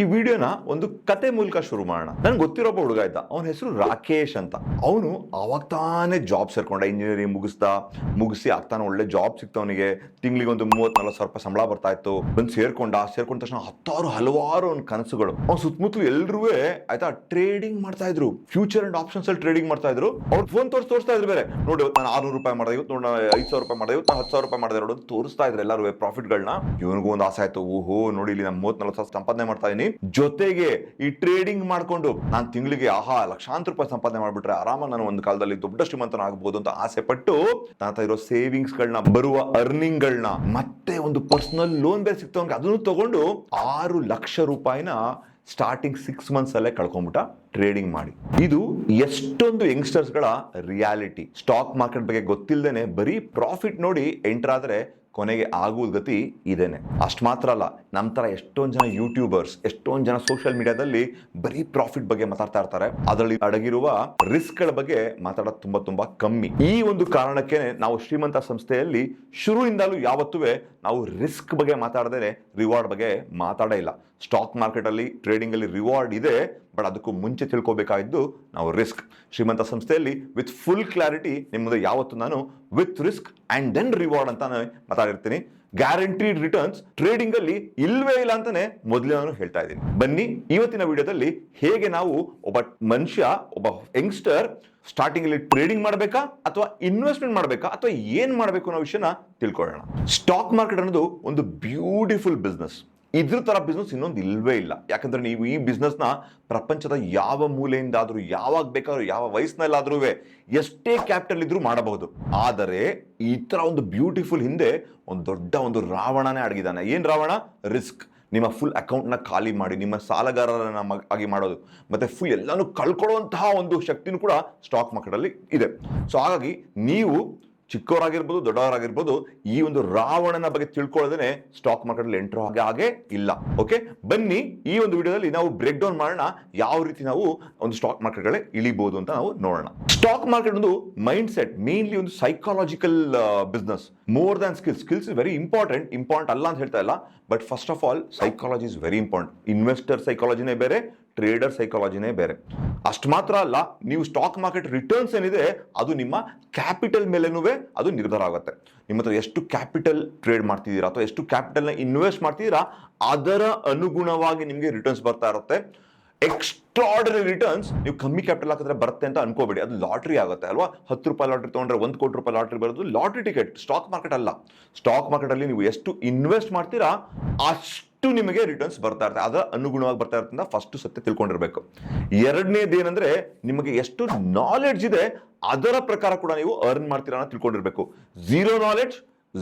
ಈ ವಿಡಿಯೋನ ಒಂದು ಕತೆ ಮೂಲಕ ಶುರು ಮಾಡೋಣ. ನನ್ಗೆ ಗೊತ್ತಿರೋ ಹುಡುಗ ಇದ್ದ. ಅವನ ಹೆಸರು ರಾಕೇಶ್ ಅಂತ. ಅವನು ಅವಾಗ ತಾನೇ ಜಾಬ್ ಸೇರ್ಕೊಂಡ ಇಂಜಿನಿಯರಿಂಗ್ ಮುಗಿಸ್ತಾ ಮುಗಿಸಿ ಆಗ್ತಾನೆ ಒಳ್ಳೆ ಜಾಬ್ ಸಿಕ್ತವನಿಗೆ ತಿಂಗಳಿಗೆ ಒಂದು ಮೂವತ್ ನಲ್ವತ್ತು ಸಾವಿರ ರೂಪಾಯಿ ಸಂಬಳ ಬರ್ತಾ ಇತ್ತು. ಬಂದು ಸೇರ್ಕೊಂಡ ಸೇರ್ಕೊಂಡ ತಕ್ಷಣ ಹತ್ತಾರು ಹಲವಾರು ಅವ್ನ ಕನಸುಗಳು. ಅವ್ನ ಸುತ್ತಮುತ್ತಲು ಎಲ್ರೂ ಆಯ್ತಾ ಟ್ರೇಡಿಂಗ್ ಮಾಡ್ತಾ ಇದ್ರು. ಫ್ಯೂಚರ್ ಅಂಡ್ ಆಪ್ಷನ್ಸ್ ಅಲ್ಲಿ ಟ್ರೇಡಿಂಗ್ ಮಾಡ್ತಾ ಇದ್ರು. ಅವ್ರು ಫೋನ್ ತೋರಿಸಿ, ತೋರಿಸ್ತಾ ಇದ್ರು ಬೇರೆ. ನೋಡಿ ನಾನು ಆರ್ನೂರು ರೂಪಾಯಿ ಮಾಡಿದೆ ಇವತ್ತು ನೋಡಿ ಐದು ಸಾವಿರ ರೂಪಾಯಿ ಮಾಡಿದೆ ಇವತ್ತು ಹತ್ತು ಸಾವಿರ ರೂಪಾಯಿ ಮಾಡಿದೆ ನೋಡೋದು ತೋರಿಸ್ತಾ ಇದ್ರು ಎಲ್ಲರೂ ಪ್ರಾಫಿಟ್ಗಳನ್ನ ಇವನಿಗೂ ಒಂದು ಆಸೆ ಆಯ್ತು. ಓಹೋ, ನೋಡಿ ಇಲ್ಲಿ ನಾನು ಮೂವತ್ ನಲ್ವತ್ತು ಸಾವಿರ ಸಂಪಾದನೆ ಮಾಡ್ತಾ ಇದೀನಿ ಜೊತೆಗೆ ಈ ಟ್ರೇಡಿಂಗ್ ಮಾಡ್ಕೊಂಡು ನಾನು ತಿಂಗಳಿಗೆ, ಆಹಾ, ಲಕ್ಷಾಂತರ ರೂಪಾಯಿ ಸಂಪಾದನೆ ಮಾಡಿಬಿಟ್ರೆ ಆರಾಮ ನಾನು ಒಂದು ಕಾಲದಲ್ಲಿ ದೊಡ್ಡ ಶ್ರೀಮಂತನ ಆಗ್ಬೋದು ಅಂತ ಆಸೆ ಪಟ್ಟು ಹತ್ರ ಇರೋ ಸೇವಿಂಗ್ಸ್ ಗಳನ್ನ, ಬರುವ ಅರ್ನಿಂಗ್ ಗಳನ್ನ, ಮತ್ತೆ ಒಂದು ಪರ್ಸನಲ್ ಲೋನ್ ಬೇರೆ ಸಿಗ್ತವಂಗೆ ಅದನ್ನು ತಗೊಂಡು ಆರು ಲಕ್ಷ ರೂಪಾಯಿನ ಸ್ಟಾರ್ಟಿಂಗ್ ಸಿಕ್ಸ್ ಮಂತ್ಸ್ ಅಲ್ಲೇ ಕಳ್ಕೊಂಡ್ಬಿಟ್ಟ ಟ್ರೇಡಿಂಗ್ ಮಾಡಿ. ಇದು ಎಷ್ಟೊಂದು ಯಂಗ್ಸ್ಟರ್ಸ್ಗಳ ರಿಯಾಲಿಟಿ ಸ್ಟಾಕ್ ಮಾರ್ಕೆಟ್ ಬಗ್ಗೆ ಗೊತ್ತಿಲ್ಲದೇನೆ ಬರೀ ಪ್ರಾಫಿಟ್ ನೋಡಿ ಎಂಟರ್ ಆದ್ರೆ ಕೊನೆಗೆ ಆಗುವ ಗತಿ ಇದೇನೆ. ಅಷ್ಟು ಮಾತ್ರ ಅಲ್ಲ ನಮ್ಮ ಥರ ಎಷ್ಟೊಂದು ಜನ ಯೂಟ್ಯೂಬರ್ಸ್ ಎಷ್ಟೊಂದು ಜನ ಸೋಷಿಯಲ್ ಮೀಡಿಯಾದಲ್ಲಿ ಬರೀ ಪ್ರಾಫಿಟ್ ಬಗ್ಗೆ ಮಾತಾಡ್ತಾ ಇರ್ತಾರೆ. ಅದರಲ್ಲಿ ಅಡಗಿರುವ ರಿಸ್ಕ್ಗಳ ಬಗ್ಗೆ ಮಾತಾಡೋದು ತುಂಬ ತುಂಬ ಕಮ್ಮಿ. ಈ ಒಂದು ಕಾರಣಕ್ಕೆ ನಾವು ಶ್ರೀಮಂತ ಸಂಸ್ಥೆಯಲ್ಲಿ ಶುರುವಿಂದಲೂ ಯಾವತ್ತೂ ನಾವು ರಿಸ್ಕ್ ಬಗ್ಗೆ ಮಾತಾಡದೇ ರಿವಾರ್ಡ್ ಬಗ್ಗೆ ಮಾತಾಡೇ ಇಲ್ಲ. ಸ್ಟಾಕ್ ಮಾರ್ಕೆಟ್ ಅಲ್ಲಿ ಟ್ರೇಡಿಂಗ್ ಅಲ್ಲಿ ರಿವಾರ್ಡ್ ಇದೆ, ಬಟ್ ಅದಕ್ಕೂ ಮುಂಚೆ ತಿಳ್ಕೊಬೇಕಾಗಿದ್ದು ನಾವು ರಿಸ್ಕ್ ಶ್ರೀಮಂತ ಸಂಸ್ಥೆಯಲ್ಲಿ ವಿತ್ ಫುಲ್ ಕ್ಲಾರಿಟಿ ನಿಮ್ಮ ಯಾವತ್ತು ನಾನು with risk and then reward ಅಂತ ಮಾತಾಡಿರ್ತೀನಿ. ಗ್ಯಾರಂಟೀಡ್ ರಿಟರ್ನ್ಸ್ ಟ್ರೇಡಿಂಗ್ ಅಲ್ಲಿ ಇಲ್ವೇ ಇಲ್ಲ ಅಂತಾನೆ ಮೊದಲೇ ನಾನು ಹೇಳ್ತಾ ಇದ್ದೀನಿ. ಬನ್ನಿ, ಇವತ್ತಿನ ವಿಡಿಯೋದಲ್ಲಿ ಹೇಗೆ ನಾವು ಒಬ್ಬ ಮನುಷ್ಯ, ಒಬ್ಬ ಯಂಗ್ಸ್ಟರ್ ಸ್ಟಾರ್ಟಿಂಗ್ ಅಲ್ಲಿ ಟ್ರೇಡಿಂಗ್ ಮಾಡಬೇಕಾ ಅಥವಾ ಇನ್ವೆಸ್ಟ್ಮೆಂಟ್ ಮಾಡಬೇಕಾ ಅಥವಾ ಏನ್ ಮಾಡಬೇಕು ಅನ್ನೋ ವಿಷಯನ ತಿಳ್ಕೊಳ್ಳೋಣ. ಸ್ಟಾಕ್ ಮಾರ್ಕೆಟ್ ಅನ್ನೋದು ಒಂದು ಬ್ಯೂಟಿಫುಲ್ ಬಿಸ್ನೆಸ್ ಇದ್ರ ಥರ ಬಿಸ್ನೆಸ್ ಇನ್ನೊಂದು ಇಲ್ವೇ ಇಲ್ಲ. ಯಾಕಂದ್ರೆ ನೀವು ಈ ಬಿಸ್ನೆಸ್ನ ಪ್ರಪಂಚದ ಯಾವ ಮೂಲೆಯಿಂದಾದರೂ, ಯಾವಾಗ ಬೇಕಾದ್ರೂ, ಯಾವ ವಯಸ್ಸಿನಲ್ಲಾದ್ರೂ ಎಷ್ಟೇ ಕ್ಯಾಪಿಟಲ್ ಇದ್ರೂ ಮಾಡಬಹುದು. ಆದರೆ ಈ ತರ ಒಂದು ಬ್ಯೂಟಿಫುಲ್ ಹಿಂದೆ ಒಂದು ದೊಡ್ಡ ಒಂದು ರಾವಣನೇ ಅಡಗಿದಾನೆ ಏನು ರಾವಣ? ರಿಸ್ಕ್ ನಿಮ್ಮ ಫುಲ್ ಅಕೌಂಟ್ನ ಖಾಲಿ ಮಾಡಿ, ನಿಮ್ಮ ಸಾಲಗಾರರನ್ನ ಆಗಿ ಮಾಡೋದು. ಮತ್ತೆ ಫುಲ್ ಎಲ್ಲಾನು ಕಳ್ಕೊಳ್ಳುವಂತಹ ಒಂದು ಶಕ್ತಿನೂ ಕೂಡ ಸ್ಟಾಕ್ ಮಾರ್ಕೆಟಲ್ಲಿ ಇದೆ. ಸೊ ಹಾಗಾಗಿ ನೀವು ಚಿಕ್ಕವರಾಗಿರ್ಬೋದು, ದೊಡ್ಡವರಾಗಿರ್ಬೋದು, ಈ ಒಂದು ರಾವಣನ ಬಗ್ಗೆ ತಿಳ್ಕೊಳ್ಳೋದೇ ಸ್ಟಾಕ್ ಮಾರ್ಕೆಟ್ ಅಲ್ಲಿ ಎಂಟ್ರೋ ಹಾಗೆ ಹಾಗೆ ಇಲ್ಲ. ಓಕೆ ಬನ್ನಿ ಈ ಒಂದು ವಿಡಿಯೋದಲ್ಲಿ ನಾವು ಬ್ರೇಕ್ ಡೌನ್ ಮಾಡೋಣ, ಯಾವ ರೀತಿ ನಾವು ಒಂದು ಸ್ಟಾಕ್ ಮಾರ್ಕೆಟ್ಗಳೇ ಇಳಿಬಹುದು ಅಂತ ನಾವು ನೋಡೋಣ. ಸ್ಟಾಕ್ ಮಾರ್ಕೆಟ್ ಒಂದು ಮೈಂಡ್ ಸೆಟ್ ಮೇನ್ಲಿ ಒಂದು psychological business more than skills skills very important important ಅಲ್ಲ ಅಂತ ಹೇಳ್ತಾ ಇಲ್ಲ. But first of all psychology is very important investor ಸೈಕಾಲಜಿನೇ ಬೇರೆ ಟ್ರೇಡರ್ ಸೈಕಾಲಜಿನೇ ಬೇರೆ. ಅಷ್ಟು ಮಾತ್ರ ಅಲ್ಲ, ನೀವು ಸ್ಟಾಕ್ ಮಾರ್ಕೆಟ್ ರಿಟರ್ನ್ಸ್ ಏನಿದೆ, ಅದು ನಿಮ್ಮ ಕ್ಯಾಪಿಟಲ್ ಮೇಲೆನೂ ಅದು ನಿರ್ಧಾರ ಆಗುತ್ತೆ. ನಿಮ್ಮ ಹತ್ರ ಎಷ್ಟು ಕ್ಯಾಪಿಟಲ್ ಟ್ರೇಡ್ ಮಾಡ್ತಿದ್ದೀರಾ ಅಥವಾ ಎಷ್ಟು ಕ್ಯಾಪಿಟಲ್ನ ಇನ್ವೆಸ್ಟ್ ಮಾಡ್ತಿದ್ದೀರಾ, ಅದರ ಅನುಗುಣವಾಗಿ ನಿಮಗೆ ರಿಟರ್ನ್ಸ್ ಬರ್ತಾ ಇರುತ್ತೆ. ಎಕ್ಸ್ಟ್ರಾರ್ಡರಿ ರಿಟರ್ನ್ಸ್ ನೀವು ಕಮ್ಮಿ ಕ್ಯಾಪಿಟಲ್ ಹಾಕಿದ್ರೆ ಬರುತ್ತೆ ಅಂತ ಅನ್ಕೋಬೇಡಿ. ಅದು ಲಾಟ್ರಿ ಆಗುತ್ತೆ ಅಲ್ವಾ? ಹತ್ತು ರೂಪಾಯಿ ಲಾಟ್ರಿ ತೊಗೊಂಡ್ರೆ ಒಂದು ಕೋಟಿ ರೂಪಾಯಿ ಲಾಟ್ರಿ ಬರೋದು ಲಾಟ್ರಿ ಟಿಕೆಟ್ ಸ್ಟಾಕ್ ಮಾರ್ಕೆಟ್ ಅಲ್ಲ. ಸ್ಟಾಕ್ ಮಾರ್ಕೆಟ್ ಅಲ್ಲಿ ನೀವು ಎಷ್ಟು ಇನ್ವೆಸ್ಟ್ ಮಾಡ್ತೀರಾ, ಅಷ್ಟು ನಿಮಗೆ ರಿಟರ್ನ್ಸ್ ಬರ್ತಾ ಇರುತ್ತೆ. ಅದರ ಅನುಗುಣವಾಗಿ ಬರ್ತಾ ಇರುತ್ತೆ ಫಸ್ಟ್ ಸತ್ಯ ತಿಳ್ಕೊಂಡಿರ್ಬೇಕು. ಎರಡನೇದು ಏನಂದ್ರೆ, ನಿಮಗೆ ಎಷ್ಟು ನಾಲೆಡ್ಜ್ ಇದೆ, ಅದರ ಪ್ರಕಾರ ಕೂಡ ನೀವು ಅರ್ನ್ ಮಾಡ್ತೀರಾ ತಿಳ್ಕೊಂಡಿರ್ಬೇಕು. ಝೀರೋ ನಾಲೆಡ್ಜ್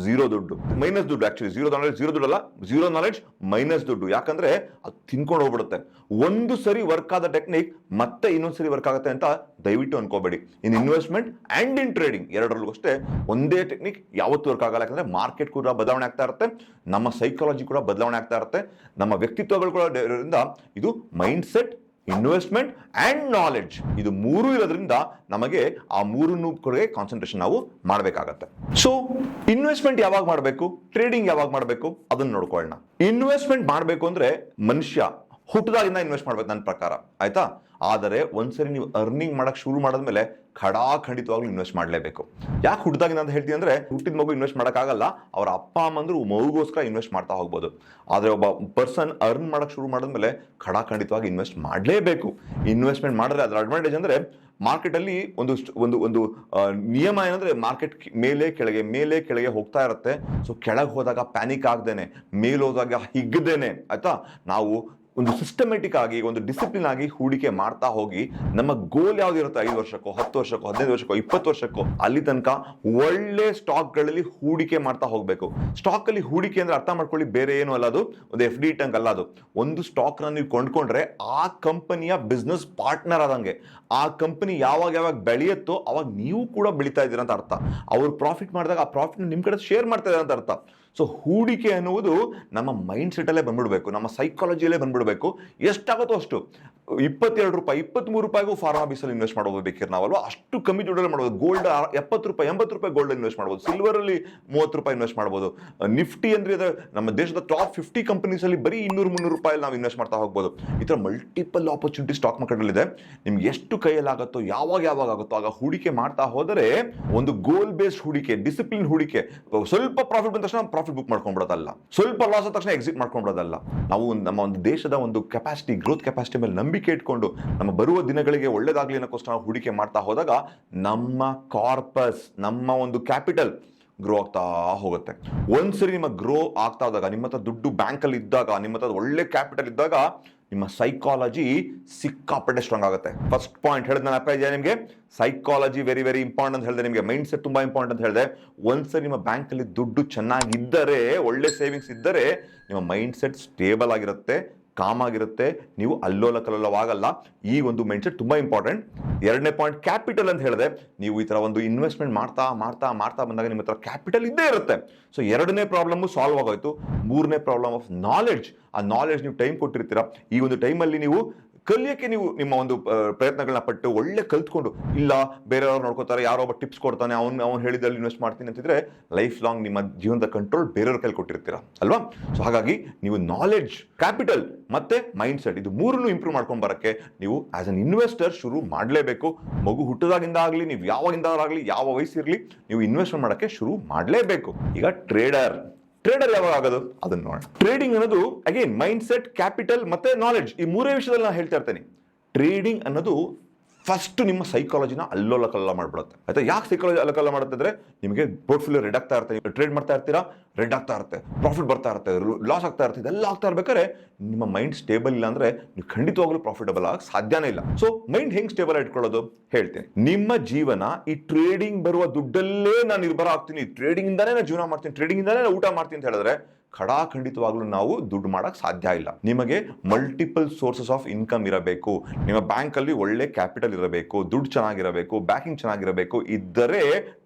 ಝೀರೋ ದುಡ್ಡು. ಮೈನಸ್ ದುಡ್ಡು ಆಕ್ಚುಲಿ ಝೀರೋ ನಾಲೆಜ್ ಝೀರೋ ದುಡ್ಡು ಅಲ್ಲ ಝೀರೋ ನಾಲೆಜ್ ಮೈನಸ್ ದುಡ್ಡು. ಯಾಕಂದ್ರೆ ಅದು ತಿನ್ಕೊಂಡು ಹೋಗ್ಬಿಡುತ್ತೆ. ಒಂದು ಸರಿ ವರ್ಕ್ ಆದ ಟೆಕ್ನಿಕ್ ಮತ್ತೆ ಇನ್ನೊಂದು ಸರಿ ವರ್ಕ್ ಆಗುತ್ತೆ ಅಂತ ದಯವಿಟ್ಟು ಅನ್ಕೋಬೇಡಿ. In investment and in trading ಎರಡರಲ್ಲೂ ಅಷ್ಟೇ ಒಂದೇ ಟೆಕ್ನಿಕ್ ಯಾವತ್ತೂ ವರ್ಕ್ ಆಗಲ್ಲ. ಯಾಕಂದ್ರೆ ಮಾರ್ಕೆಟ್ ಕೂಡ ಬದಲಾವಣೆ ಆಗ್ತಾ ಇರುತ್ತೆ. ನಮ್ಮ ಸೈಕಾಲಜಿ ಕೂಡ ಬದಲಾವಣೆ ಆಗ್ತಾ ಇರುತ್ತೆ. ನಮ್ಮ ವ್ಯಕ್ತಿತ್ವಗಳು ಕೂಡ ಇದು mind set investment and knowledge ಇದು ಮೂರು ಇರೋದ್ರಿಂದ ನಮಗೆ ಆ ಮೂರನ್ನು ಕಡೆಗೆ ಕಾನ್ಸಂಟ್ರೇಷನ್ ನಾವು ಮಾಡಬೇಕಾಗತ್ತೆ. ಸೊ ಇನ್ವೆಸ್ಟ್ಮೆಂಟ್ ಯಾವಾಗ ಮಾಡಬೇಕು? ಟ್ರೇಡಿಂಗ್ ಯಾವಾಗ ಮಾಡಬೇಕು? ಅದನ್ನ ನೋಡ್ಕೊಳ್ಳೋಣ. ಇನ್ವೆಸ್ಟ್ಮೆಂಟ್ ಮಾಡಬೇಕು ಅಂದ್ರೆ ಮನುಷ್ಯ ಹುಟ್ಟದಾಗಿಂದ ಇನ್ವೆಸ್ಟ್ ಮಾಡ್ಬೇಕು ನನ್ನ ಪ್ರಕಾರ. ಆಯ್ತಾ? ಆದರೆ ಒಂದ್ಸರಿ ನೀವು ಅರ್ನಿಂಗ್ ಮಾಡಕ್ ಶುರು ಮಾಡಿದ್ಮೇಲೆ ಖಡಾಖಂಡಿತವಾಗ್ಲೂ ಇನ್ವೆಸ್ಟ್ ಮಾಡಲೇಬೇಕು. ಯಾಕೆ ಹುಟ್ಟಿದಾಗ ಅಂತ ಹೇಳ್ತೀನಿ ಅಂದ್ರೆ, ಹುಟ್ಟಿದ ಮಗು ಇನ್ವೆಸ್ಟ್ ಮಾಡೋಕ್ಕಾಗಲ್ಲ, ಅವರ ಅಪ್ಪ ಅಮ್ಮಂದ್ರು ಮಗುಗೋಸ್ಕರ ಇನ್ವೆಸ್ಟ್ ಮಾಡ್ತಾ ಹೋಗ್ಬೋದು. ಆದರೆ ಒಬ್ಬ ಪರ್ಸನ್ ಅರ್ನ್ ಮಾಡಕ್ ಶುರು ಮಾಡಿದ್ಮೇಲೆ ಖಡಾಖಂಡಿತವಾಗಿ ಇನ್ವೆಸ್ಟ್ ಮಾಡಲೇಬೇಕು. ಇನ್ವೆಸ್ಟ್ಮೆಂಟ್ ಮಾಡಿದ್ರೆ ಅದರ ಅಡ್ವಾಂಟೇಜ್ ಅಂದ್ರೆ ಮಾರ್ಕೆಟ್ ಅಲ್ಲಿ ಒಂದು ಒಂದು ಒಂದು ನಿಯಮ ಏನಂದ್ರೆ ಮಾರ್ಕೆಟ್ ಮೇಲೆ ಕೆಳಗೆ ಮೇಲೆ ಕೆಳಗೆ ಹೋಗ್ತಾ ಇರುತ್ತೆ. ಸೊ ಕೆಳಗೆ ಹೋದಾಗ ಪ್ಯಾನಿಕ್ ಆಗ್ದೇನೆ, ಮೇಲೆ ಹೋದಾಗ ಹಿಗ್ಗದೇನೆ ಆಯ್ತಾ? ನಾವು ಒಂದು ಸಿಸ್ಟಮೆಟಿಕ್ ಆಗಿ, ಒಂದು ಡಿಸಿಪ್ಲಿನ್ ಆಗಿ ಹೂಡಿಕೆ ಮಾಡ್ತಾ ಹೋಗಿ, ನಮ್ಮ ಗೋಲ್ ಯಾವ್ದಿರುತ್ತೆ ಐದು ವರ್ಷಕ್ಕೋ, ಹತ್ತು ವರ್ಷಕ್ಕೋ, ಹದಿನೈದು ವರ್ಷಕ್ಕೋ, ಇಪ್ಪತ್ತು ವರ್ಷಕ್ಕೋ, ಅಲ್ಲಿ ತನಕ ಒಳ್ಳೆ ಸ್ಟಾಕ್ಗಳಲ್ಲಿ ಹೂಡಿಕೆ ಮಾಡ್ತಾ ಹೋಗ್ಬೇಕು. ಸ್ಟಾಕ್ ಅಲ್ಲಿ ಹೂಡಿಕೆ ಅಂದ್ರೆ ಅರ್ಥ ಮಾಡ್ಕೊಳ್ಳಿ, ಬೇರೆ ಏನು ಅಲ್ಲ ಅದು. ಒಂದು ಎಫ್ ಡಿ ಟಂಕ್ ಅಲ್ಲ ಅದು. ಒಂದು ಸ್ಟಾಕ್ನ ನೀವು ಕೊಂಡ್ಕೊಂಡ್ರೆ ಆ ಕಂಪನಿಯ ಬಿಸ್ನೆಸ್ ಪಾರ್ಟ್ನರ್ ಆದಂಗೆ. ಆ ಕಂಪನಿ ಯಾವಾಗ ಯಾವಾಗ ಬೆಳೆಯುತ್ತೋ ಅವಾಗ ನೀವು ಕೂಡ ಬೆಳೀತಾ ಇದ್ದೀರಾ ಅಂತ ಅರ್ಥ. ಅವ್ರು ಪ್ರಾಫಿಟ್ ಮಾಡಿದಾಗ ಆ ಪ್ರಾಫಿಟ್ ನಿಮ್ಮ ಕಡೆ ಶೇರ್ ಮಾಡ್ತಾ ಇದ್ದಾರೆ ಅಂತ ಅರ್ಥ. ಸೊ ಹೂಡಿಕೆ ಅನ್ನುವುದು ನಮ್ಮ ಮೈಂಡ್ ಸೆಟ್ ಅಲ್ಲೇ ಬಂದ್ಬಿಡ್ಬೇಕು. ನಮ್ಮ ಸೈಕಾಲಜಿಯಲ್ಲೇ ಬಂದ್ಬಿಡಬೇಕು. ಎಷ್ಟಾಗುತ್ತೋ ಅಷ್ಟು. ಇಪ್ಪತ್ತೆರಡು ರೂಪಾಯಿ ಇಪ್ಪತ್ಮೂರು ರೂಪಾಯಿಗೂ ಫಾರ್ಮಾ ಬೀಸಲ್ಲಿ ಇನ್ವೆಸ್ಟ್ ಮಾಡೋದು ಬೇಕಿರ್ ನಾವಲ್ವಾ? ಅಷ್ಟು ಕಮ್ಮಿ ದುಡ್ಡಲ್ಲಿ ಮಾಡ್ಬೋದು. ಗೋಲ್ಡ್ ಎಪ್ಪತ್ತು ರೂಪಾಯಿ, ಎಂಬತ್ತು ರೂಪಾಯಿ ಗೋಲ್ಡ್ ಇನ್ವೆಸ್ಟ್ ಮಾಡ್ಬೋದು. ಸಿಲ್ವರ್ ಅಲ್ಲಿ ಮೂವತ್ತು ರೂಪಾಯಿ ಇನ್ವೆಸ್ಟ್ ಮಾಡ್ಬೋದು. ನಿಫ್ಟಿ ಅಂದರೆ ನಮ್ಮ ದೇಶದ ಟಾಪ್ ಫಿಫ್ಟಿ ಕಂಪನೀಸ್ ಅಲ್ಲಿ ಬರೀ ಇನ್ನೂರು ಮುನ್ನೂರು ರೂಪಾಯಿ ನಾವು ಇನ್ವೆಸ್ಟ್ ಮಾಡ್ತಾ ಹೋಗ್ಬೋದು. ಈ ಥರ ಮಲ್ಟಿಪಲ್ ಆಪರ್ಚುನಿಟಿ ಸ್ಟಾಕ್ ಮಾರ್ಕೆಟ್ ಇದೆ ನಿಮ್ಗೆ ಎಷ್ಟು ಕೈಯಲ್ಲಾಗುತ್ತೋ, ಯಾವಾಗ ಯಾವಾಗ ಆಗುತ್ತೋ, ಆಗ ಹೂಡಿಕೆ ಮಾಡ್ತಾ ಹೋದರೆ ಒಂದು ಗೋಲ್ ಬೇಸ್ಡ್ ಹೂಡಿಕೆ ಡಿಸಿಪ್ಲಿನ್ ಹೂಡಿಕೆ, ಸ್ವಲ್ಪ ಪ್ರಾಫಿಟ್ ಬಂದ ತಕ್ಷಣ ಪ್ರಾಫಿಟ್ ಬುಕ್ ಮಾಡ್ಕೊಂಡ್ಬಿಡೋದಲ್ಲ. ಸ್ವಲ್ಪ ಲಾಸ್ ಆದ ತಕ್ಷಣ ಎಕ್ಸಿಟ್ ಮಾಡ್ಕೊಂಡ್ಬಿಡೋದಲ್ಲ. ನಾವು ನಮ್ಮ ಒಂದು ದೇಶದ ಒಂದು ಕೆಪಾಸಿಟಿ ಗ್ರೋತ್ ಕೆಪಾಸಿಟಿ ಮೇಲೆ ನಂಬಿಕೆ ಇಟ್ಕೊಂಡು, ನಮ್ಮ ಬರುವ ದಿನಗಳಿಗೆ ಒಳ್ಳೇದಾಗಲಿ ಅನ್ನೋಕ್ಕೋಸ್ಕರ ನಾವು ಹೂಡಿಕೆ ಮಾಡ್ತಾ ಹೋದಾಗ, ನಮ್ಮ ಕಾರ್ಪಸ್ ನಮ್ಮ ಒಂದು ಕ್ಯಾಪಿಟಲ್ ಗ್ರೋ ಆಗ್ತಾ ಹೋಗುತ್ತೆ. ಒಂದ್ಸರಿ ನಿಮ್ಮ ಗ್ರೋ ಆಗ್ತಾ ಹೋದಾಗ, ನಿಮ್ಮ ಹತ್ರ ದುಡ್ಡು ಬ್ಯಾಂಕಲ್ಲಿ ಇದ್ದಾಗ, ನಿಮ್ಮ ಹತ್ರ ಒಳ್ಳೆ ಕ್ಯಾಪಿಟಲ್ ಇದ್ದಾಗ ನಿಮ್ಮ ಸೈಕಾಲಜಿ ಸಿಕ್ಕಾಪಟ್ಟೆ ಸ್ಟ್ರಾಂಗ್ ಆಗುತ್ತೆ. ಫಸ್ಟ್ ಪಾಯಿಂಟ್ ಹೇಳಿದ ನಾನು ಅಪ್ಪ ಇದೆಯಾ ನಿಮಗೆ? ಸೈಕಾಲಜಿ ವೆರಿ ವೆರಿ ಇಂಪಾರ್ಟೆಂಟ್ ಅಂತ ಹೇಳಿದೆ ನಿಮಗೆ. ಮೈಂಡ್ ಸೆಟ್ ತುಂಬಾ ಇಂಪಾರ್ಟೆಂಟ್ ಅಂತ ಹೇಳಿದೆ. ಒಂದ್ಸರಿ ನಿಮ್ಮ ಬ್ಯಾಂಕಲ್ಲಿ ದುಡ್ಡು ಚೆನ್ನಾಗಿದ್ದರೆ, ಒಳ್ಳೆ ಸೇವಿಂಗ್ಸ್ ಇದ್ದರೆ, ನಿಮ್ಮ ಮೈಂಡ್ ಸೆಟ್ ಸ್ಟೇಬಲ್ ಆಗಿರುತ್ತೆ. ಕಾಮ್ ಆಗಿರುತ್ತೆ. ನೀವು ಅಲ್ಲೋಲ ಕಲ್ಲೋಲವಾಗಲ್ಲ. ಈ ಒಂದು ಮೈಂಡ್ಸೆಟ್ ತುಂಬ ಇಂಪಾರ್ಟೆಂಟ್ ಎರಡನೇ ಪಾಯಿಂಟ್ ಕ್ಯಾಪಿಟಲ್ ಅಂತ ಹೇಳಿದೆ ನೀವು ಈ ತರ ಒಂದು ಇನ್ವೆಸ್ಟ್ಮೆಂಟ್ ಮಾಡ್ತಾ ಮಾಡ್ತಾ ಮಾಡ್ತಾ ಬಂದಾಗ ನಿಮ್ಮ ಹತ್ರ ಕ್ಯಾಪಿಟಲ್ ಇದ್ದೇ ಇರುತ್ತೆ. ಸೊ ಎರಡನೇ ಪ್ರಾಬ್ಲಮ್ ಸಾಲ್ವ್ ಆಗೋಯ್ತು. ಮೂರನೇ ಪ್ರಾಬ್ಲಮ್ ಆಫ್ ನಾಲೆಡ್ಜ್ ಆ ನಾಲೆಡ್ಜ್ ನೀವು ಟೈಮ್ ಕೊಟ್ಟಿರ್ತೀರಾ. ಈ ಒಂದು ಟೈಮಲ್ಲಿ ನೀವು ಕಲಿಯಕ್ಕೆ ನೀವು ನಿಮ್ಮ ಒಂದು ಪ್ರಯತ್ನಗಳನ್ನ ಪಟ್ಟು ಒಳ್ಳೆ ಕಲ್ತ್ಕೊಂಡು, ಇಲ್ಲ ಬೇರೆಯವ್ರು ನೋಡ್ಕೋತಾರೆ, ಯಾರೋ ಒಬ್ಬ ಟಿಪ್ಸ್ ಕೊಡ್ತಾನೆ, ಅವ್ನು ಅವ್ನು ಹೇಳಿದಲ್ಲಿ ಇನ್ವೆಸ್ಟ್ ಮಾಡ್ತೀನಿ ಅಂತಿದ್ರೆ ಲೈಫ್ ಲಾಂಗ್ ನಿಮ್ಮ ಜೀವನದ ಕಂಟ್ರೋಲ್ ಬೇರೆಯವ್ರ ಕೈಲಿ ಕೊಟ್ಟಿರ್ತೀರಾ, ಅಲ್ವಾ? ಸೊ ಹಾಗಾಗಿ ನೀವು ನಾಲೆಡ್ಜ್ ಕ್ಯಾಪಿಟಲ್ ಮತ್ತೆ ಮೈಂಡ್ ಸೆಟ್ ಇದು ಮೂರನ್ನು ಇಂಪ್ರೂವ್ ಮಾಡ್ಕೊಂಡು ಬರಕ್ಕೆ ನೀವು ಆಸ್ ಅನ್ ಇನ್ವೆಸ್ಟರ್ ಶುರು ಮಾಡಲೇಬೇಕು. ಮಗು ಹುಟ್ಟದಾಗಿಂದ ಆಗಲಿ, ನೀವು ಯಾವಾಗಿಂದ ಆಗಲಿ, ಯಾವ ವಯಸ್ಸಿರಲಿ, ನೀವು ಇನ್ವೆಸ್ಟ್ಮೆಂಟ್ ಮಾಡೋಕ್ಕೆ ಶುರು ಮಾಡಲೇಬೇಕು. ಈಗ ಟ್ರೇಡರ್ ಟ್ರೇಡರ್ ಯಾವಾಗ ಆಗೋದು? ಅದನ್ನ ನೋಡೋಣ. ಟ್ರೇಡಿಂಗ್ ಅನ್ನೋದು ಅಗೇನ್ ಮೈಂಡ್ ಸೆಟ್ ಕ್ಯಾಪಿಟಲ್ ಮತ್ತೆ ನಾಲೆಡ್ಜ್ ಈ ಮೂರೇ ವಿಷಯದಲ್ಲಿ ನಾನು ಹೇಳ್ತಾ ಇರ್ತೇನೆ. ಟ್ರೇಡಿಂಗ್ ಅನ್ನೋದು ಫಸ್ಟ್ ನಿಮ್ಮ ಸೈಕಾಲಜಿನ ಅಲ್ಲೋಲ ಕಲ್ಲ ಮಾಡ್ಬಿಡುತ್ತೆ. ಆಯ್ತಾ? ಯಾಕೆ ಸೈಕಾಲಜಿ ಅಲ್ಲಕಲ್ಲ ಮಾಡುತ್ತೆ ಅಂದ್ರೆ ನಿಮಗೆ ಪೋರ್ಟ್ಫೋಲಿಯೋ ರೆಡ್ ಆಗ್ತಾ ಇರುತ್ತೆ ಟ್ರೇಡ್ ಮಾಡ್ತಾ ಇರ್ತೀರಾ ರೆಡ್ ಆಗ್ತಾ ಇರುತ್ತೆ ಪ್ರಾಫಿಟ್ ಬರ್ತಾ ಇರುತ್ತೆ ಲಾಸ್ ಆಗ್ತಾ ಇರುತ್ತೆ, ಇದೆಲ್ಲ ಆಗ್ತಾ ಇರ್ಬೇಕಾದ್ರೆ ನಿಮ್ಮ ಮೈಂಡ್ ಸ್ಟೇಬಲ್ ಇಲ್ಲ ಅಂದ್ರೆ ನೀವು ಖಂಡಿತವಾಗ್ಲೂ ಪ್ರಾಫಿಟಬಲ್ ಆಗಕ್ಕೆ ಸಾಧ್ಯನೇ ಇಲ್ಲ. ಸೊ ಮೈಂಡ್ ಹೆಂಗ್ ಸ್ಟೇಬಲ್ ಇಟ್ಕೊಳ್ಳೋದು? ಹೇಳ್ತೀನಿ. ನಿಮ್ಮ ಜೀವನ ಈ ಟ್ರೇಡಿಂಗ್ ಬರುವ ದುಡ್ಡಲ್ಲೇ ನಾನು ನಿರ್ಭರ ಆಗ್ತೀನಿ. ಟ್ರೇಡಿಂಗ್ ಇಂದಾನೇ ನಾನು ಜೀವನ ಮಾಡ್ತೀನಿ ಟ್ರೇಡಿಂಗ್ ಇಂದಾನೇ ನಾನು ಊಟ ಮಾಡ್ತೀನಿ ಅಂತ ಹೇಳಿದ್ರೆ ಖಡಾಖಂಡಿತವಾಗ್ಲೂ ನಾವು ದುಡ್ಡು ಮಾಡಕ್ ಸಾಧ್ಯ ಇಲ್ಲ. ನಿಮಗೆ ಮಲ್ಟಿಪಲ್ ಸೋರ್ಸಸ್ ಆಫ್ ಇನ್ಕಮ್ ಇರಬೇಕು. ನಿಮ್ಮ ಬ್ಯಾಂಕ್ ಅಲ್ಲಿ ಒಳ್ಳೆ ಕ್ಯಾಪಿಟಲ್ ಇರಬೇಕು, ದುಡ್ಡು ಚೆನ್ನಾಗಿರಬೇಕು ಬ್ಯಾಂಕಿಂಗ್ ಚೆನ್ನಾಗಿರಬೇಕು, ಇದ್ದರೆ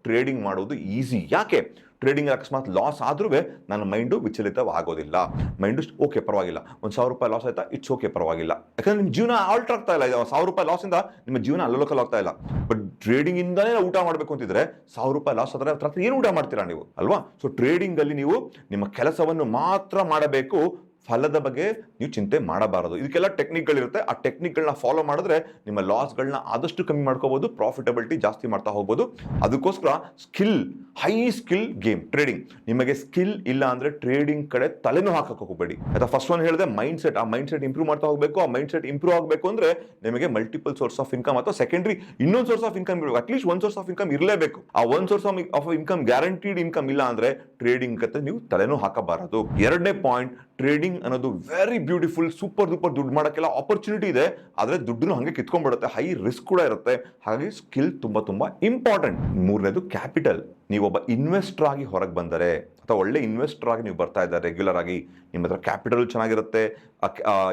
ಟ್ರೇಡಿಂಗ್ ಮಾಡೋದು ಈಸಿ ಯಾಕೆ? ಟ್ರೇಡಿಂಗ್ ಅಕಸ್ಮಾತ್ ಲಾಸ್ ಆದ್ರೂ ನನ್ನ ಮೈಂಡು ವಿಚಲಿತವಾಗೋದಿಲ್ಲ. ಮೈಂಡು ಓಕೆ ಪರವಾಗಿಲ್ಲ. ಒಂದು ಸಾವಿರ ರೂಪಾಯಿ ಲಾಸ್ ಆಯ್ತಾ? ಇಟ್ಸ್ ಓಕೆ ಪರವಾಗಿಲ್ಲ. ಯಾಕಂದ್ರೆ ನಿಮ್ಮ ಜೀವನ ಆಲ್ಟರ್ ಆಗ್ತಾ ಇಲ್ಲ. ಸಾವಿರ ರೂಪಾಯಿ ಲಾಸ್ ಇಂದ ನಿಮ್ಮ ಜೀವನ ಅಲ್ಲೋಕಲ್ ಆಗ್ತಾ ಇಲ್ಲ. ಬಟ್ ಟ್ರೇಡಿಂಗ್ ಇಂದಾನೇ ಊಟ ಮಾಡಬೇಕು ಅಂತಿದ್ರೆ ಸಾವಿರ ರೂಪಾಯಿ ಲಾಸ್ ಆದರೆ ಏನು ಊಟ ಮಾಡ್ತೀರಾ ನೀವು? ಅಲ್ವಾ? ಸೊ ಟ್ರೇಡಿಂಗ್ ಅಲ್ಲಿ ನೀವು ನಿಮ್ಮ ಕೆಲಸವನ್ನು ಮಾತ್ರ ಮಾಡಬೇಕು. ಫಲದ ಬಗ್ಗೆ ನೀವು ಚಿಂತೆ ಮಾಡಬಾರದು. ಇದಕ್ಕೆಲ್ಲ ಟೆಕ್ನಿಕ್ಗಳಿರುತ್ತೆ ಆ ಟೆಕ್ನಿಕ್ಗಳನ್ನ ಫಾಲೋ ಮಾಡಿದ್ರೆ ನಿಮ್ಮ ಲಾಸ್ಗಳನ್ನ ಆದಷ್ಟು ಕಮ್ಮಿ ಮಾಡ್ಕೋಬೋದು ಪ್ರಾಫಿಟಬಿಲಿಟಿ ಜಾಸ್ತಿ ಮಾಡ್ತಾ ಹೋಗ್ಬೋದು. ಅದಕ್ಕೋಸ್ಕರ skill high skill game trading ನಿಮಗೆ ಸ್ಕಿಲ್ ಇಲ್ಲ ಅಂದ್ರೆ ಟ್ರೇಡಿಂಗ್ ಕಡೆ ತಲೆನೂ ಹಾಕಕ್ಕೆ ಹೋಗಬೇಡಿ. ಅಥವಾ ಫಸ್ಟ್ ಒನ್ ಹೇಳಿದೆ ಮೈಂಡ್ ಸೆಟ್ ಆ ಮೈಂಡ್ ಸೆಟ್ ಇಂಪ್ರೂವ್ ಮಾಡ್ತಾ ಹೋಗಬೇಕು. ಆ ಮೈಂಡ್ ಸೆಟ್ ಇಂಪ್ರೂವ್ ಆಗಬೇಕು ಅಂದ್ರೆ ನಿಮಗೆ ಮಲ್ಟಿಪಲ್ ಸೋರ್ಸ್ ಆಫ್ ಇನ್ಕಮ್ ಅಥವಾ ಸೆಕೆಂಡ್ರಿ ಇನ್ನೊಂದು ಸೋರ್ಸ್ ಆಫ್ ಇನ್ಕಮ್ ಇರಬೇಕು. ಅಟ್ಲೀಸ್ಟ್ ಒಂದು ಸೋರ್ಸ್ ಆಫ್ ಇನ್ಕಮ್ ಇರಲೇಬೇಕು. ಆ ಒಂದು source of income guaranteed income ಇಲ್ಲ ಅಂದ್ರೆ ಟ್ರೇಡಿಂಗ್ ಕತೆ ನೀವು ತಲೆನೂ ಹಾಕಬಾರದು. ಎರಡನೇ ಪಾಯಿಂಟ್ ಟ್ರೇಡಿಂಗ್ ಅನ್ನೋದು ವೆರಿ ಬ್ಯೂಟಿಫುಲ್ ಸೂಪರ್ ಸೂಪರ್ ದುಡ್ಡು ಮಾಡೋಕ್ಕೆಲ್ಲ ಆಪರ್ಚುನಿಟಿ ಇದೆ. ಆದರೆ ದುಡ್ಡನ್ನು ಹಂಗೆ ಕಿತ್ಕೊಂಡ್ಬಿಡುತ್ತೆ. ಹೈ ರಿಸ್ಕ್ ಕೂಡ ಇರುತ್ತೆ. ಹಾಗಾಗಿ ಸ್ಕಿಲ್ ತುಂಬ ತುಂಬ ಇಂಪಾರ್ಟೆಂಟ್ ಮೂರನೇದು ಕ್ಯಾಪಿಟಲ್ ನೀವೊಬ್ಬ ಇನ್ವೆಸ್ಟರ್ ಆಗಿ ಹೊರಗೆ ಬಂದರೆ, ಅಥವಾ ಒಳ್ಳೆ ಇನ್ವೆಸ್ಟರ್ ಆಗಿ ನೀವು ಬರ್ತಾ ಇದ್ದಾರೆ ರೆಗ್ಯುಲರ್ ಆಗಿ ನಿಮ್ಮ ಹತ್ರ ಕ್ಯಾಪಿಟಲ್ ಚೆನ್ನಾಗಿರುತ್ತೆ.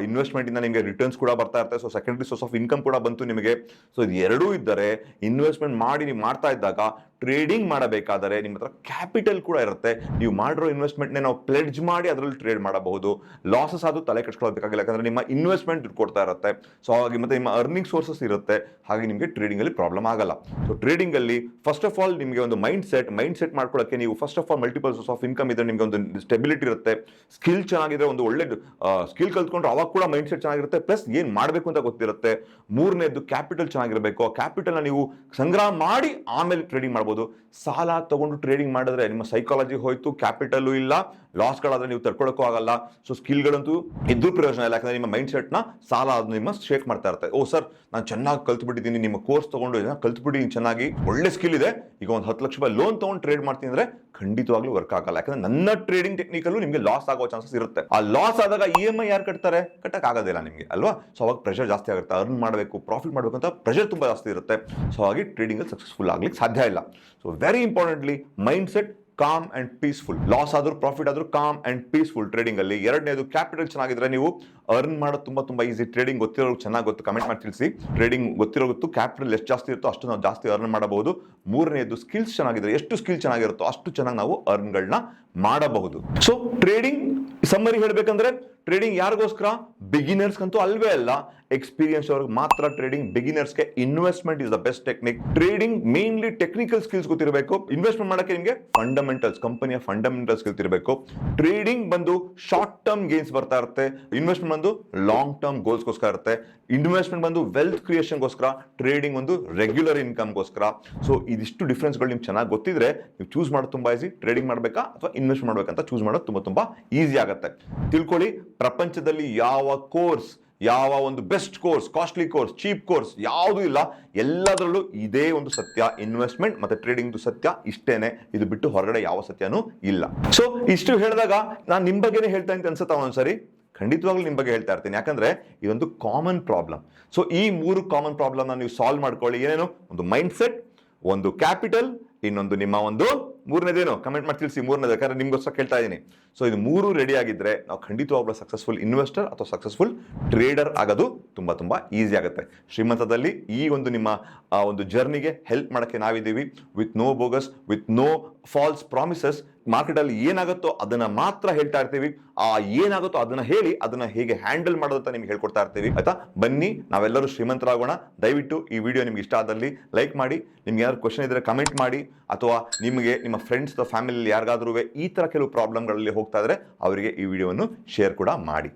ಇನ್ವೆಸ್ಟ್ಮೆಂಟ್ ಇಂದ ನಿಮಗೆ ರಿಟರ್ನ್ಸ್ ಕೂಡ ಬರ್ತಾ ಇರುತ್ತೆ. So secondary source of income ಕೂಡ ಬಂತು ನಿಮಗೆ. ಸೊ ಇದು ಎರಡೂ ಇದ್ದರೆ ಇನ್ವೆಸ್ಟ್ಮೆಂಟ್ ಮಾಡಿ ನೀವು ಮಾಡ್ತಾ ಇದ್ದಾಗ ಟ್ರೇಡಿಂಗ್ ಮಾಡಬೇಕಾದರೆ ನಿಮ್ಮ ಹತ್ರ ಕ್ಯಾಪಿಟಲ್ ಕೂಡ ಇರುತ್ತೆ. ನೀವು ಮಾಡಿರೋ ಇನ್ವೆಸ್ಟ್ಮೆಂಟ್ನೇ ನಾವು ಪ್ಲೆಡ್ಜ್ ಮಾಡಿ ಅದರಲ್ಲಿ ಟ್ರೇಡ್ ಮಾಡಬಹುದು. ಲಾಸಸ್ ಆದರೂ ತಲೆ ಕೆಡ್ಸ್ಕೊಳ್ಬೇಕಾಗಿಲ್ಲ ಯಾಕಂದ್ರೆ ನಿಮ್ಮ ಇನ್ವೆಸ್ಟ್ಮೆಂಟ್ ದುಡ್ಡು ಕೊಡ್ತಾ ಇರುತ್ತೆ. ಸೊ ಹಾಗಾಗಿ ಮತ್ತೆ ನಿಮ್ಮ ಅರ್ನಿಂಗ್ ಸೋರ್ಸಸ್ ಇರುತ್ತೆ. ಹಾಗೆ ನಿಮಗೆ ಟ್ರೇಡಿಂಗ್ ಅಲ್ಲಿ ಪ್ರಾಬ್ಲಮ್ ಆಗಲ್ಲ. ಸೊ ಟ್ರೇಡಿಂಗ್ ಅಲ್ಲಿ ಫಸ್ಟ್ ಆಫ್ ಆಲ್ ನಿಮಗೆ ಒಂದು ಮೈಂಡ್ ಸೆಟ್ ಮೈಂಡ್ ಸೆಟ್ ಮಾಡ್ಕೊಳ್ಳೋಕೆ ನೀವು first of all multiple source of income ಇದ್ರೆ ನಿಮಗೆ ಒಂದು ಸ್ಟೆಬಿಲಿಟಿ ಇರುತ್ತೆ. ಸ್ಕಿಲ್ ಚೆನ್ನಾಗಿದ್ರೆ ಒಂದು ಒಳ್ಳೆ ಸ್ಕಿಲ್ ಕಲ್ತ್ಕೊಂಡ್ರೆ ಅವಾಗ ಕೂಡ ಮೈಂಡ್ ಸೆಟ್ ಚೆನ್ನಾಗಿರುತ್ತೆ. ಪ್ಲಸ್ ಏನ್ ಮಾಡಬೇಕು ಅಂತ ಗೊತ್ತಿರುತ್ತೆ. ಮೂರನೇದು ಕ್ಯಾಪಿಟಲ್ ಚೆನ್ನಾಗಿರಬೇಕು. ಆ ಕ್ಯಾಪಿಟಲ್ನ ನೀವು ಸಂಗ್ರಹ ಮಾಡಿ ಆಮೇಲೆ ಟ್ರೇಡಿಂಗ್ ಮಾಡ್ಬೋದು. ಸಾಲ ತಗೊಂಡು ಟ್ರೇಡಿಂಗ್ ಮಾಡಿದ್ರೆ ನಿಮ್ಮ ಸೈಕಾಲಜಿ ಹೋಯ್ತು ಕ್ಯಾಪಿಟಲ್ ಇಲ್ಲ ಲಾಸ್ಗಳಾದ್ರೆ ನೀವು ತಡ್ಕೊಳಕ್ಕೂ ಆಗಲ್ಲ. ಸೊ ಸ್ಕಿಲ್ಗಳಂತೂ ಇದ್ರೂ ಪ್ರಯೋಜನ ಇಲ್ಲ. ಯಾಕಂದ್ರೆ ನಿಮ್ಮ ಮೈಂಡ್ ಸೆಟ್ನ ಸಾಲ ಅದು ನಿಮ್ಮ ಶೇಕ್ ಮಾಡ್ತಾ ಇರ್ತದೆ ಓ ಸರ್ ನಾನು ಚೆನ್ನಾಗಿ ಕಲ್ತ್ಬಿಟ್ಟಿದ್ದೀನಿ, ನಿಮ್ಮ ಕೋರ್ಸ್ ತಗೊಂಡು ಕಲ್ತ್ಬಿಟ್ಟಿದ್ದೀನಿ ಚೆನ್ನಾಗಿ ಒಳ್ಳೆ ಸ್ಕಿಲ್ ಇದೆ. ಈಗ ಒಂದು ಹತ್ತು ಲಕ್ಷ ರೂಪಾಯಿ ಲೋನ್ ತೊಗೊಂಡು ಟ್ರೇಡ್ ಮಾಡ್ತೀನಿ ಅಂದ್ರೆ ಖಂಡಿತವಾಗ್ಲೂ ವರ್ಕ್ ಆಗಲ್ಲ. ಯಾಕಂದ್ರೆ ನನ್ನ ಟ್ರೇಡಿಂಗ್ ಟೆಕ್ನಿಕಲ್ಲೂ ನಿಮಗೆ ಲಾಸ್ ಆಗೋ ಚಾನ್ಸಸ್ ಇರುತ್ತೆ. ಆ ಲಾಸ್ ಆದಾಗ ಇ ಎಂ ಐ ಯಾರು ಕಟ್ತಾರೆ? ಕಟ್ಟಕ್ಕೆ ಆಗೋದಿಲ್ಲ ನಿಮಗೆ, ಅಲ್ವಾ? ಸೊ ಅವಾಗ ಪ್ರೆಷರ್ ಜಾಸ್ತಿ ಆಗುತ್ತೆ. ಅರ್ನ್ ಮಾಡಬೇಕು ಪ್ರಾಫಿಟ್ ಮಾಡಬೇಕು ಅಂತ ಪ್ರೆಷರ್ ತುಂಬಾ ಜಾಸ್ತಿ ಇರುತ್ತೆ. ಸೊ ಟ್ರೇಡಿಂಗ್ ಅಲ್ಲಿ ಸಕ್ಸಸ್ಫುಲ್ ಆಗ್ಲಿಕ್ಕೆ ಸಾಧ್ಯ ಇಲ್ಲ. So very importantly mind set calm and peaceful loss ಆದರೂ ಪ್ರಾಫಿಟ್ ಆದರೂ ಕಾಮ್ ಅಂಡ್ ಪೀಸ್ಫುಲ್ ಟ್ರೇಡಿಂಗ್ ಅಲ್ಲಿ. ಎರಡನೇದು ಕ್ಯಾಪಿಟಲ್ ಚೆನ್ನಾಗಿದ್ರೆ ನೀವು ಅರ್ನ್ ಮಾಡೋದು ತುಂಬ ತುಂಬ ಈಸಿ ಟ್ರೇಡಿಂಗ್ ಗೊತ್ತಿರೋ ಚೆನ್ನಾಗಿ ಗೊತ್ತು. ಕಮೆಂಟ್ ಮಾಡಿ ತಿಳಿಸಿ. ಟ್ರೇಡಿಂಗ್ ಗೊತ್ತಿರೋ ಗೊತ್ತು ಕ್ಯಾಪಿಟಲ್ ಎಷ್ಟು ಜಾಸ್ತಿ ಇರುತ್ತೋ ಅಷ್ಟು ನಾವು ಜಾಸ್ತಿ ಅರ್ನ್ ಮಾಡಬಹುದು. ಮೂರನೇದು ಸ್ಕಿಲ್ಸ್ ಚೆನ್ನಾಗಿದ್ರೆ ಎಷ್ಟು ಸ್ಕಿಲ್ ಚೆನ್ನಾಗಿರುತ್ತೋ ಅಷ್ಟು ಚೆನ್ನಾಗಿ ನಾವು ಅರ್ನ್ಗಳನ್ನ ಮಾಡಬಹುದು. ಸೊ ಟ್ರೇಡಿಂಗ್ ಸಮ್ಮರಿ ಹೇಳಬೇಕಂದ್ರೆ ಟ್ರೇಡಿಂಗ್ ಯಾರಿಗೋಸ್ಕರ? ಬಿಗಿನರ್ಸ್ಗಂತೂ ಅಲ್ವೇ ಅಲ್ಲ. ಎಕ್ಸ್ಪೀರಿಯನ್ಸ್ ಅವ್ರಿಗೆ ಮಾತ್ರ trading ಬಿಗಿನರ್ಸ್ಗೆ investment is the best technique trading mainly technical skills ಗೊತ್ತಿರಬೇಕು. ಇನ್ವೆಸ್ಟ್ಮೆಂಟ್ ಮಾಡೋಕ್ಕೆ ನಿಮಗೆ ಫಂಡಮೆಂಟಲ್ಸ್ ಕಂಪನಿಯ ಫಂಡಮೆಂಟಲ್ಸ್ ಗೊತ್ತಿರಬೇಕು ಟ್ರೇಡಿಂಗ್ ಬಂದು ಶಾರ್ಟ್ ಟರ್ಮ್ ಗೇನ್ಸ್ ಬರ್ತಾ ಇರುತ್ತೆ. ಇನ್ವೆಸ್ಟ್ಮೆಂಟ್ ಬಂದು ಲಾಂಗ್ ಟರ್ಮ್ ಗೋಲ್ಸ್ಗೋಸ್ಕರ ಇರುತ್ತೆ. ಇನ್ವೆಸ್ಟ್ಮೆಂಟ್ ಬಂದು ವೆಲ್ತ್ ಕ್ರಿಯೇಷನ್ಗೋಸ್ಕರ ಟ್ರೇಡಿಂಗ್ ಒಂದು ರೆಗ್ಯುಲರ್ ಇನ್ಕಮ್ಗೋಸ್ಕರ ಸೊ ಇದಿಷ್ಟು ಡಿಫ್ರೆನ್ಸ್ಗಳು ನಿಮ್ಗೆ ಚೆನ್ನಾಗಿ ಗೊತ್ತಿದ್ರೆ ನೀವು ಚೂಸ್ ಮಾಡೋದು ತುಂಬ ಈಸಿ ಟ್ರೇಡಿಂಗ್ ಮಾಡಬೇಕಾ ಅಥವಾ ಇನ್ವೆಸ್ಟ್ ಮಾಡಬೇಕಂತ ಚೂಸ್ ಮಾಡೋದು ತುಂಬ ತುಂಬ ಈಸಿ ಆಗುತ್ತೆ. ತಿಳ್ಕೊಳ್ಳಿ, ಪ್ರಪಂಚದಲ್ಲಿ ಯಾವ ಕೋರ್ಸ್ ಯಾವ ಒಂದು best course costly course cheap course ಯಾವುದೂ ಇಲ್ಲ. ಎಲ್ಲದರಲ್ಲೂ ಇದೇ ಒಂದು ಸತ್ಯ. ಇನ್ವೆಸ್ಟ್ಮೆಂಟ್ ಮತ್ತೆ ಟ್ರೇಡಿಂಗ್ ಸತ್ಯ. ಇಷ್ಟೇನೆ. ಇದು ಬಿಟ್ಟು ಹೊರಗಡೆ ಯಾವ ಸತ್ಯನೂ ಇಲ್ಲ. ಸೊ ಇಷ್ಟು ಹೇಳಿದಾಗ ನಾನು ನಿಮ್ಮ ಬಗ್ಗೆನೇ ಹೇಳ್ತಾ ಅಂತ ಅನ್ಸುತ್ತಾ ಒಂದ್ಸರಿ ಖಂಡಿತವಾಗ್ಲೂ ನಿಮ್ಮ ಬಗ್ಗೆ ಹೇಳ್ತಾ ಇರ್ತೀನಿ. ಯಾಕಂದ್ರೆ ಇದೊಂದು ಕಾಮನ್ ಪ್ರಾಬ್ಲಮ್ ಸೊ ಈ ಮೂರು ಕಾಮನ್ ಪ್ರಾಬ್ಲಮ್ನ ನೀವು ಸಾಲ್ವ್ ಮಾಡ್ಕೊಳ್ಳಿ. ಏನೇನು? ಒಂದು ಮೈಂಡ್ ಸೆಟ್ ಒಂದು ಕ್ಯಾಪಿಟಲ್ ಇನ್ನೊಂದು ನಿಮ್ಮ ಒಂದು ಮೂರನೇದೇನು? ಕಮೆಂಟ್ ಮಾಡಿ ತಿಳಿಸಿ, ಮೂರನೇದು. ಯಾಕಂದ್ರೆ ನಿಮ್ಗೋಸ್ಕರ ಕೇಳ್ತಾ ಇದ್ದೀನಿ ಸೊ ಇದು ಮೂರು ರೆಡಿ ಆಗಿದ್ರೆ ನಾವು ಖಂಡಿತವಾಗ್ಲೂ ಸಕ್ಸಸ್ಫುಲ್ ಇನ್ವೆಸ್ಟರ್ ಅಥವಾ ಸಕ್ಸಸ್ಫುಲ್ ಟ್ರೇಡರ್ ಆಗೋದು ತುಂಬ ತುಂಬ ಈಸಿ ಆಗುತ್ತೆ. ಶ್ರೀಮಂತದಲ್ಲಿ ಈ ಒಂದು ನಿಮ್ಮ ಒಂದು ಜರ್ನಿಗೆ ಹೆಲ್ಪ್ ಮಾಡೋಕ್ಕೆ ನಾವಿದ್ದೀವಿ. With no bogus with no false promises ಮಾರ್ಕೆಟಲ್ಲಿ ಏನಾಗುತ್ತೋ ಅದನ್ನ ಮಾತ್ರ ಹೇಳ್ತಾ ಇರ್ತೀವಿ. ಆ ಏನಾಗುತ್ತೋ ಅದನ್ನ ಹೇಳಿ, ಅದನ್ನ ಹೇಗೆ ಹ್ಯಾಂಡಲ್ ಮಾಡೋದು ಅಂತ ನಿಮ್ಗೆ ಹೇಳ್ಕೊಡ್ತಾ ಇರ್ತೀವಿ. ಆಯ್ತಾ? ಬನ್ನಿ, ನಾವೆಲ್ಲರೂ ಶ್ರೀಮಂತರಾಗೋಣ. ದಯವಿಟ್ಟು ಈ ವಿಡಿಯೋ ನಿಮ್ಗೆ ಇಷ್ಟ ಆದಲ್ಲಿ ಲೈಕ್ ಮಾಡಿ, ನಿಮ್ಗೆ ಯಾರು ಕ್ವಶನ್ ಇದ್ರೆ ಕಮೆಂಟ್ ಮಾಡಿ, ಅಥವಾ ನಿಮಗೆ ನಿಮ್ಮ ಫ್ರೆಂಡ್ಸ್ ಅಥವಾ ಫ್ಯಾಮಿಲಿ ಯಾರಿಗಾದ್ರೂ ಈ ತರ ಕೆಲವು ಪ್ರಾಬ್ಲಮ್ಗಳಲ್ಲಿ ಹೋಗ್ತಾ ಇದ್ರೆ ಅವರಿಗೆ ಈ ವಿಡಿಯೋವನ್ನು ಶೇರ್ ಕೂಡ ಮಾಡಿ.